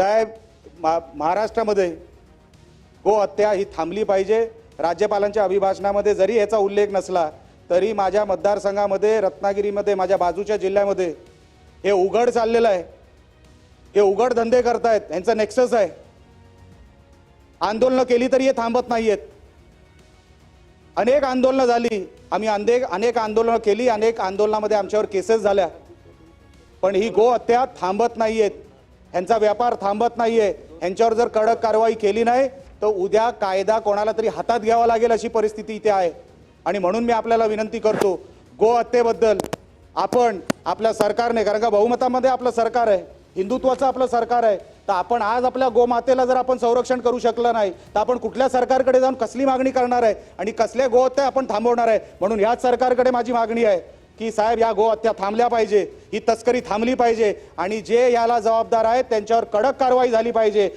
साहेब मा महाराष्ट्रामध्ये गो हत्या ही थांबली पाहिजे. राज्यपालांच्या अभिभाषणामध्ये जरी याचा उल्लेख नसला तरी माझ्या मतदारसंघामध्ये रत्नागिरीमध्ये माझ्या बाजूच्या जिल्ह्यामध्ये हे उघड चाललेलं आहे. हे उघड धंदे करतायत. यांचा नेक्सस आहे. आंदोलनं केली तरी हे थांबत नाहीयेत. अनेक आंदोलनं झाली. आम्ही अनेक अनेक आंदोलनं केली अनेक आंदोलनामध्ये आमच्यावर केसेस झाल्या. पण ही गो हत्या थांबत नाहीयेत. ह्यांचा व्यापार थांबत नाहीये. ह्यांच्यावर जर कडक कारवाई केली नाही तर उद्या कायदा कोणाला तरी हातात घ्यावा लागेल अशी परिस्थिती इथे आहे. आणि म्हणून मी आपल्याला विनंती करतो गो हत्येबद्दल आपण आपल्या सरकारने कारण का बहुमतामध्ये आपलं सरकार आहे हिंदुत्वाचं आपलं सरकार आहे तर आपण आज आपल्या गोमातेला जर आपण संरक्षण करू शकलं नाही तर आपण कुठल्या सरकारकडे जाऊन कसली मागणी करणार आहे? आणि कसल्या गोहत्या आपण थांबवणार आहे? म्हणून ह्याच सरकारकडे माझी मागणी आहे. की साहेब या गोहत्या थांबल्या पाहिजे. ही तस्करी थांबली पाहिजे. आणि जे याला जबाबदार आहेत त्यांच्यावर कडक कारवाई झाली पाहिजे.